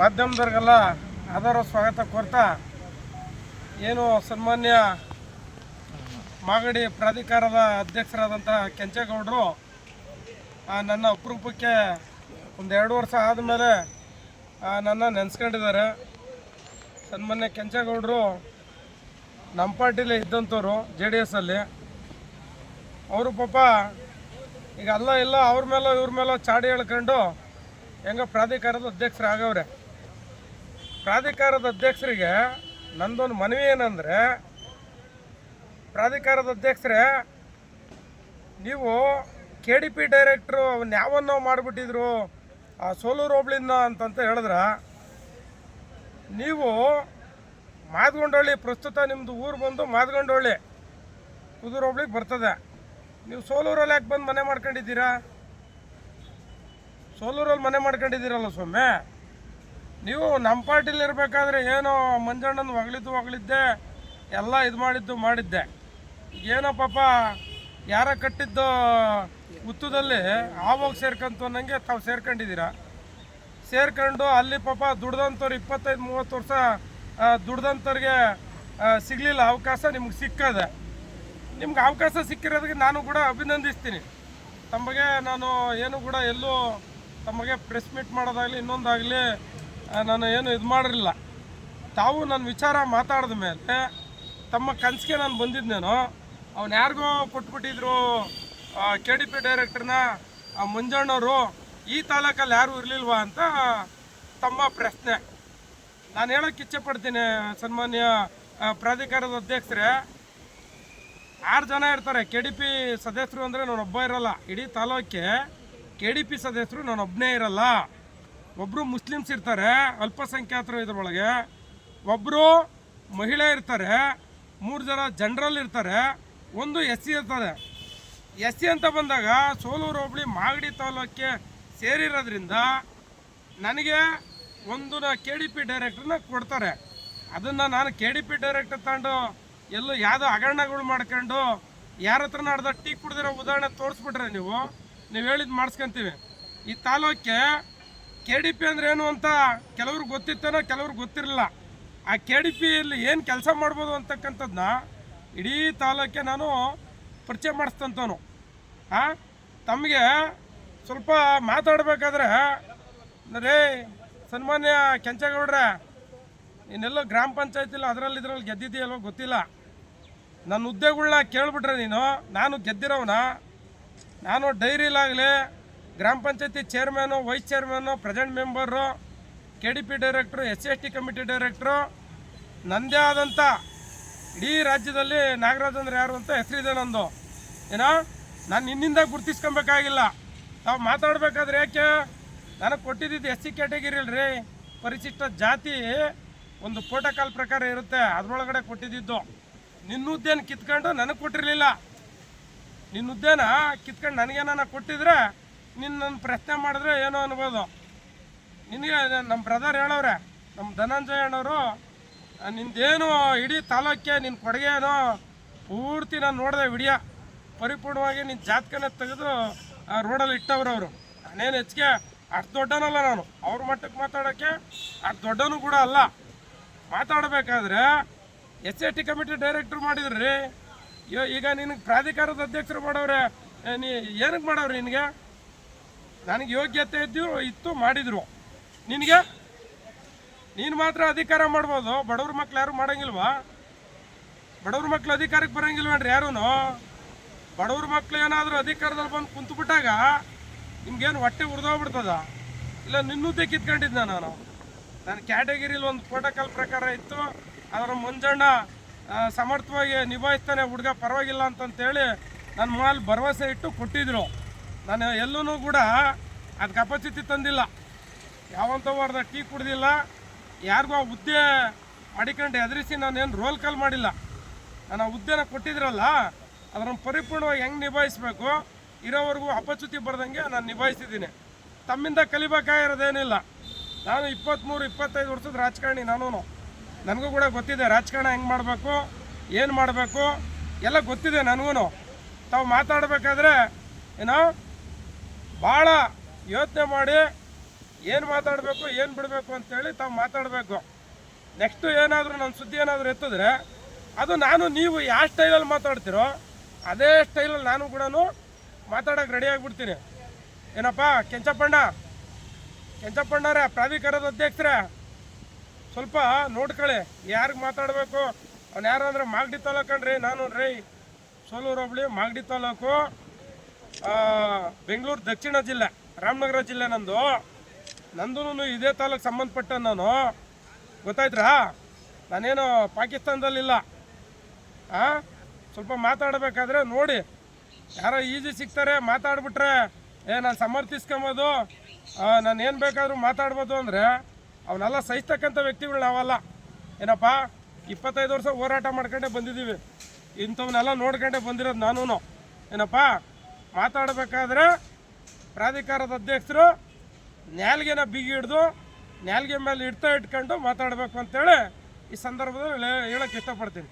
ಮಾಧ್ಯಮದವ್ರಿಗೆಲ್ಲ ಆಧಾರ ಸ್ವಾಗತ ಕೋರ್ತಾ ಏನು ಸನ್ಮಾನ್ಯ ಮಾಗಡಿ ಪ್ರಾಧಿಕಾರದ ಅಧ್ಯಕ್ಷರಾದಂಥ ಕೆಂಚೇಗೌಡರು ನನ್ನ ಅಪರೂಪಕ್ಕೆ ಒಂದು ಎರಡು ವರ್ಷ ಆದಮೇಲೆ ನನ್ನ ನೆನೆಸ್ಕೊಂಡಿದ್ದಾರೆ. ಸನ್ಮಾನ್ಯ ಕೆಂಚೇಗೌಡರು ನಮ್ಮ ಪಾರ್ಟಿಲೇ ಇದ್ದಂಥವ್ರು, ಜೆ ಡಿ ಎಸ್ಸಲ್ಲಿ ಅವರು ಪಾಪ ಈಗ ಅಲ್ಲ ಇಲ್ಲ ಅವ್ರ ಮೇಲೆ ಇವ್ರ ಮೇಲೆ ಚಾಡಿ ಹೇಳ್ಕೊಂಡು ಹೆಂಗ ಪ್ರಾಧಿಕಾರದ ಅಧ್ಯಕ್ಷರು ಆಗವ್ರೆ. ಪ್ರಾಧಿಕಾರದ ಅಧ್ಯಕ್ಷರಿಗೆ ನಂದೊಂದು ಮನವಿ ಏನಂದರೆ, ಪ್ರಾಧಿಕಾರದ ಅಧ್ಯಕ್ಷರೇ, ನೀವು ಕೆ ಡಿ ಪಿ ಡೈರೆಕ್ಟ್ರು ಅವನ್ನ ಯಾವನ್ನೋ ಮಾಡಿಬಿಟ್ಟಿದ್ರು, ಆ ಸೋಲೂರು ಹೋಬ್ಳಿಂದ ಅಂತಂತ ಹೇಳಿದ್ರ, ನೀವು ಮಾದಗೊಂಡಳ್ಳಿ, ಪ್ರಸ್ತುತ ನಿಮ್ಮದು ಊರು ಬಂದು ಮಾದಗೊಂಡಳ್ಳಿ, ಕುದೂರು ಹೋಬ್ಳಿಗೆ ಬರ್ತದೆ. ನೀವು ಸೋಲೂರಲ್ಲಿ ಯಾಕೆ ಬಂದು ಮನೆ ಮಾಡ್ಕೊಂಡಿದ್ದೀರಾ? ಸೋಲೂರಲ್ಲಿ ಮನೆ ಮಾಡ್ಕೊಂಡಿದ್ದೀರಲ್ಲ ಸ್ವಾಮಿ? ನೀವು ನಮ್ಮ ಪಾರ್ಟಿಲಿ ಇರಬೇಕಾದ್ರೆ ಏನೋ ಮಂಜಣ್ಣನ ಹೊಗಳಿದ್ದು ಹೊಗಳಿದ್ದೆ, ಎಲ್ಲ ಇದು ಮಾಡಿದ್ದು ಮಾಡಿದ್ದೆ. ಏನೋ ಪಾಪ ಯಾರ ಕಟ್ಟಿದ್ದು ಹುತ್ತದಲ್ಲಿ ಆವಾಗ ಸೇರ್ಕಂತು ಅನ್ನಂಗೆ ತಾವು ಸೇರ್ಕೊಂಡಿದ್ದೀರಾ? ಸೇರ್ಕೊಂಡು ಅಲ್ಲಿ ಪಾಪ ದುಡ್ದಂಥವ್ರು ಇಪ್ಪತ್ತೈದು, ಮೂವತ್ತು ವರ್ಷ ದುಡ್ದಂಥವ್ರಿಗೆ ಸಿಗ್ಲಿಲ್ಲ. ಅವಕಾಶ ನಿಮ್ಗೆ ಸಿಕ್ಕದೆ. ನಿಮ್ಗೆ ಅವಕಾಶ ಸಿಕ್ಕಿರೋದಕ್ಕೆ ನಾನು ಕೂಡ ಅಭಿನಂದಿಸ್ತೀನಿ. ತಮಗೆ ನಾನು ಏನು ಕೂಡ ಎಲ್ಲೂ ತಮಗೆ ಪ್ರೆಸ್ ಮೀಟ್ ಮಾಡೋದಾಗಲಿ, ಇನ್ನೊಂದಾಗಲಿ ನಾನು ಏನು ಇದು ಮಾಡಿರಲಿಲ್ಲ. ತಾವು ನನ್ನ ವಿಚಾರ ಮಾತಾಡಿದ ಮೇಲೆ, ತಮ್ಮ ಕನಸಿಗೆ ನಾನು ಬಂದಿದ್ದೇನೋ ಅವ್ನು ಯಾರಿಗೋ ಕೊಟ್ಬಿಟ್ಟಿದ್ರು ಕೆ ಡಿ ಪಿ ಡೈರೆಕ್ಟರ್ನ ಮುಂಜಣ್ಣವರು, ಈ ತಾಲೂಕಲ್ಲಿ ಯಾರೂ ಇರಲಿಲ್ವಾ ಅಂತ ತಮ್ಮ ಪ್ರಶ್ನೆ. ನಾನು ಹೇಳೋಕ್ಕೆ ಇಚ್ಛೆ ಪಡ್ತೀನಿ, ಸನ್ಮಾನ್ಯ ಪ್ರಾಧಿಕಾರದ ಅಧ್ಯಕ್ಷರೇ. ಆರು ಜನ ಇರ್ತಾರೆ ಕೆ ಡಿ ಪಿ ಸದಸ್ಯರು ಅಂದರೆ ನಾನು ಒಬ್ಬ ಇರೋಲ್ಲ. ಇಡೀ ತಾಲೂಕಿಗೆ ಕೆ ಡಿ ಪಿ ಸದಸ್ಯರು ನಾನು ಒಬ್ಬನೇ ಇರಲ್ಲ. ಒಬ್ಬರು ಮುಸ್ಲಿಮ್ಸ್ ಇರ್ತಾರೆ, ಅಲ್ಪಸಂಖ್ಯಾತರು ಇದರೊಳಗೆ. ಒಬ್ಬರು ಮಹಿಳೆ ಇರ್ತಾರೆ, ಮೂರು ಜನ ಜನರಲ್ ಇರ್ತಾರೆ, ಒಂದು ಎಸ್ ಸಿ ಇರ್ತದೆ. ಎಸ್ ಸಿ ಅಂತ ಬಂದಾಗ ಸೋಲೂರು ಹೋಬಳಿ ಮಾಗಡಿ ತಾಲೂಕಿಗೆ ಸೇರಿರೋದ್ರಿಂದ ನನಗೆ ಒಂದು ಕೆ ಡಿ ಪಿ ಡೈರೆಕ್ಟ್ರನ್ನ ಕೊಡ್ತಾರೆ. ಅದನ್ನು ನಾನು ಕೆ ಡಿ ಪಿ ಡೈರೆಕ್ಟರ್ ತಗೊಂಡು ಎಲ್ಲೂ ಯಾವುದೋ ಹಗರಣಗಳು ಮಾಡ್ಕೊಂಡು, ಯಾರ ಹತ್ರ ನಡೆದ ಟೀ ಕುಡಿದಿರೋ ಉದಾಹರಣೆ ತೋರಿಸ್ಬಿಟ್ರೆ ನೀವು ನೀವು ಹೇಳಿದ್ ಮಾಡಿಸ್ಕೊಂತೀವಿ. ಈ ತಾಲೂಕಿಗೆ ಕೆ ಡಿ ಪಿ ಅಂದ್ರೆ ಏನು ಅಂತ ಕೆಲವ್ರಿಗೆ ಗೊತ್ತಿತ್ತೇನೋ ಕೆಲವ್ರಿಗೆ ಗೊತ್ತಿರಲಿಲ್ಲ. ಆ ಕೆ ಡಿ ಪಿಯಲ್ಲಿ ಏನು ಕೆಲಸ ಮಾಡ್ಬೋದು ಅಂತಕ್ಕಂಥದ್ದನ್ನ ಇಡೀ ತಾಲೂಕಿಗೆ ನಾನು ಪರಿಚಯ ಮಾಡಿಸ್ತಂತವನು ಆ? ತಮಗೆ ಸ್ವಲ್ಪ ಮಾತಾಡಬೇಕಾದ್ರೆ, ರೇ, ಸನ್ಮಾನ್ಯ ಕೆಂಚೇಗೌಡ್ರೆ ನೀನೆಲ್ಲೋ ಗ್ರಾಮ ಪಂಚಾಯತಿಲ್ಲ ಅದರಲ್ಲಿ ಇದರಲ್ಲಿ ಗೆದ್ದಿದ್ದೀಯಲ್ವೋ ಗೊತ್ತಿಲ್ಲ. ನನ್ನ ಹುದ್ದೆಗಳನ್ನ ಕೇಳಿಬಿಟ್ರೆ ನೀನು, ನಾನು ಗೆದ್ದಿರೋವನ ನಾನು ಡೈರಿಲಾಗಲಿ ಗ್ರಾಮ ಪಂಚಾಯತಿ chairman vice chairman present member K D P director S S T committee director ನನ್ನದೇ ಆದಂಥ ಇಡೀ ರಾಜ್ಯದಲ್ಲಿ ನಾಗರಾಜ್ ಅಂದ್ರೆ ಯಾರು ಅಂತ ಹೆಸರಿದೆ ನಂದು. ಏನೋ ನಾನು ನಿನ್ನಿಂದ ಗುರ್ತಿಸ್ಕೊಬೇಕಾಗಿಲ್ಲ. ತಾವು ಮಾತಾಡ್ಬೇಕಾದ್ರೆ ಯಾಕೆ? ನನಗೆ ಕೊಟ್ಟಿದ್ದು ಎಸ್ ಸಿ ಕ್ಯಾಟಗಿರಿ ಅಲ್ರಿ. ಪರಿಶಿಷ್ಟ ಜಾತಿ ಒಂದು ಪ್ರೋಟೋಕಾಲ್ ಪ್ರಕಾರ ಇರುತ್ತೆ. ಅದರೊಳಗಡೆ ಕೊಟ್ಟಿದ್ದು. ನಿನ್ನುದ್ದೇನು ಕಿತ್ಕೊಂಡು ನನಗೆ ಕೊಟ್ಟಿರಲಿಲ್ಲ. ನಿನ್ನ ಹುದ್ದೆನ ಕಿತ್ಕೊಂಡು ನನಗೇನ ಕೊಟ್ಟಿದ್ರೆ ನಿನ್ನ ನನ್ನ ಪ್ರಶ್ನೆ ಮಾಡಿದ್ರೆ ಏನೋ ಅನ್ಬೋದು. ನಿನಗೆ ನಮ್ಮ ಬ್ರದರ್ ಹೇಳವ್ರೆ ನಮ್ಮ ಧನಂಜಯ ಅಣ್ಣವರು, ನಿಂದೇನು ಇಡೀ ತಾಲೂಕೆ ನಿನ್ನ ಕೊಡುಗೆ ಏನೋ ಪೂರ್ತಿ ನಾನು ನೋಡಿದೆ ವಿಡಿಯೋ. ಪರಿಪೂರ್ಣವಾಗಿ ನಿನ್ನ ಜಾತ್ಕನ ತೆಗೆದು, ಆ ರೋಡಲ್ಲಿ ಇಟ್ಟವ್ರು ಅವರು ನಾನೇನು ಹೆಚ್ಚಿಗೆ ಅಷ್ಟು ದೊಡ್ಡನಲ್ಲ ನಾನು. ಅವ್ರ ಮಟ್ಟಕ್ಕೆ ಮಾತಾಡೋಕ್ಕೆ ಅಷ್ಟು ದೊಡ್ಡನು ಕೂಡ ಅಲ್ಲ. ಮಾತಾಡಬೇಕಾದ್ರೆ S A T committee director ಮಾಡಿದ್ರಿ. ಈಗ ನಿನಗೆ ಪ್ರಾಧಿಕಾರದ ಅಧ್ಯಕ್ಷರು ಮಾಡವ್ರೆ ನೀ ಏನಕ್ಕೆ ಮಾಡವ್ರಿ ನಿನಗೆ? ನನಗೆ ಯೋಗ್ಯತೆ ಇದ್ದು ಇತ್ತು, ಮಾಡಿದ್ರು. ನಿನಗೆ? ನೀನು ಮಾತ್ರ ಅಧಿಕಾರ ಮಾಡ್ಬೋದು. ಬಡವ್ರ ಮಕ್ಳು ಯಾರು ಮಾಡಂಗಿಲ್ವಾ? ಬಡವ್ರ ಮಕ್ಳು ಅಧಿಕಾರಕ್ಕೆ ಬರಂಗಿಲ್ವೇನ್ರಿ ಯಾರೂ ಬಡವ್ರ ಮಕ್ಳು ಏನಾದರೂ ಅಧಿಕಾರದಲ್ಲಿ ಬಂದು ಕುಂತ್ಬಿಟ್ಟಾಗ ನಿಮ್ಗೇನು ಹೊಟ್ಟೆ ಉರಿದೋಗ್ಬಿಡ್ತದ? ಇಲ್ಲ ನಿನ್ನೂದೇ ಕಿತ್ಕೊಂಡಿದ್ದೆ ನಾನು? ನನ್ನ ಕ್ಯಾಟಗಿರಿಲಿ ಒಂದು ಪ್ರೋಟೋಕಾಲ್ ಪ್ರಕಾರ ಇತ್ತು. ಅದರ ಮಂಜಣ್ಣ ಸಮರ್ಥವಾಗಿ ನಿಭಾಯಿಸ್ತಾನೆ ಹುಡುಗ ಪರವಾಗಿಲ್ಲ ಅಂತಂತೇಳಿ ನನ್ನ ಮೇಲೆ ಭರವಸೆ ಇಟ್ಟು ಕೊಟ್ಟಿದ್ರು. ನಾನು ಎಲ್ಲೂ ಕೂಡ ಅದು ಕಪಾಸಿಟಿ ತಂದಿಲ್ಲ. ಯಾವಂತ ವಾರದ ಟೀ ಕುಡ್ದಿಲ್ಲ, ಯಾರಿಗೂ ಆ ಹುದ್ದೆ ಮಾಡಿಕೊಂಡು ಎದುರಿಸಿ ನಾನೇನು ರೋಲ್ ಕಾಲ್ ಮಾಡಿಲ್ಲ. ನಾನು ಆ ಹುದ್ದೆನ ಕೊಟ್ಟಿದ್ರಲ್ಲ ಅದನ್ನು ಪರಿಪೂರ್ಣವಾಗಿ ಹೆಂಗೆ ನಿಭಾಯಿಸಬೇಕು, ಇರೋವರೆಗೂ ಅಪಚ್ಯುತಿ ಬರ್ದಂಗೆ ನಾನು ನಿಭಾಯಿಸಿದ್ದೀನಿ. ತಮ್ಮಿಂದ ಕಲಿಬೇಕಾಗಿರೋದೇನಿಲ್ಲ. ನಾನು ಇಪ್ಪತ್ತ್ಮೂರು ಇಪ್ಪತ್ತೈದು ವರ್ಷದ ರಾಜಕಾರಣಿ ನಾನು ನನಗೂ ಕೂಡ ಗೊತ್ತಿದೆ, ರಾಜಕಾರಣ ಹೆಂಗೆ ಮಾಡಬೇಕು, ಏನು ಮಾಡಬೇಕು, ಎಲ್ಲ ಗೊತ್ತಿದೆ ನನಗೂ ತಾವು ಮಾತಾಡಬೇಕಾದ್ರೆ, ಏನೋ, ಭಾಳ ಯೋಚನೆ ಮಾಡಿ ಏನು ಮಾತಾಡಬೇಕು, ಏನು ಬಿಡಬೇಕು ಅಂತೇಳಿ ತಾವು ಮಾತಾಡಬೇಕು. ನೆಕ್ಸ್ಟು ಏನಾದರೂ ನನ್ನ ಸುದ್ದಿ ಏನಾದರೂ ಎತ್ತಿದ್ರೆ, ಅದು ನಾನು, ನೀವು ಯಾವ ಸ್ಟೈಲಲ್ಲಿ ಮಾತಾಡ್ತೀರೋ, ಅದೇ ಸ್ಟೈಲಲ್ಲಿ ನಾನು ಕೂಡ ಮಾತಾಡೋಕೆ ರೆಡಿ ಆಗಿಬಿಡ್ತೀನಿ. ಏನಪ್ಪ, ಕೆಂಚಪ್ಪಣ್ಣ ಕೆಂಚಪ್ಪಣ್ಣರೇ ಪ್ರಾಧಿಕಾರದ ಅಧ್ಯಕ್ಷರೇ ಸ್ವಲ್ಪ ನೋಡ್ಕೊಳ್ಳಿ ಯಾರಿಗೆ ಮಾತಾಡಬೇಕು? ಅವ್ನು ಯಾರು ಅಂದ್ರೆ ಮಾಗಡಿ ತಾಲೂಕನ್ರಿ ನಾನು ರೀ ಸೋಲೂರು ಹೋಬಳಿ, ಮಾಗಡಿ ತಾಲೂಕು ಬೆಂಗಳೂರು ದಕ್ಷಿಣ ಜಿಲ್ಲೆ, ರಾಮನಗರ ಜಿಲ್ಲೆ ನಂದು. ನಂದು ಇದೇ ತಾಲೂಕು ಸಂಬಂಧಪಟ್ಟ ನಾನು. ಗೊತ್ತಾಯ್ತ್ರಾ? ನಾನೇನು ಪಾಕಿಸ್ತಾನದಲ್ಲಿಲ್ಲ. ಆ? ಸ್ವಲ್ಪ ಮಾತಾಡಬೇಕಾದ್ರೆ ನೋಡಿ. ಯಾರೋ ಈಜಿ ಸಿಗ್ತಾರೆ, ಮಾತಾಡ್ಬಿಟ್ರೆ, ಏ, ನಾನು ಸಮರ್ಥಿಸ್ಕೊಂಬೋದು. ನಾನು ಏನು ಬೇಕಾದರೂ ಮಾತಾಡ್ಬೋದು ಅಂದರೆ ಅವನ್ನೆಲ್ಲ ಸಹಿಸ್ತಕ್ಕಂಥ ವ್ಯಕ್ತಿಗಳು ನಾವಲ್ಲ. ಏನಪ್ಪ? ಇಪ್ಪತ್ತೈದು ವರ್ಷ ಹೋರಾಟ ಮಾಡ್ಕೊಂಡೇ ಬಂದಿದ್ದೀವಿ. ಇಂಥವನ್ನೆಲ್ಲ ನೋಡ್ಕೊಂಡೇ ಬಂದಿರೋದು ನಾನು ಏನಪ್ಪ? ಮಾತಾಡಬೇಕಾದ್ರೆ ಪ್ರಾಧಿಕಾರದ ಅಧ್ಯಕ್ಷರು ನ್ಯಾಲ್ಗೆನ ಬಿಗಿ ಹಿಡ್ದು ನ್ಯಾಲ್ಗೆ ಮೇಲೆ ಇಡ್ತಾ ಇಟ್ಕೊಂಡು ಮಾತಾಡಬೇಕು ಅಂತೇಳಿ ಈ ಸಂದರ್ಭದಲ್ಲಿ ಹೇಳಕ್ಕೆ ಇಷ್ಟಪಡ್ತೀನಿ.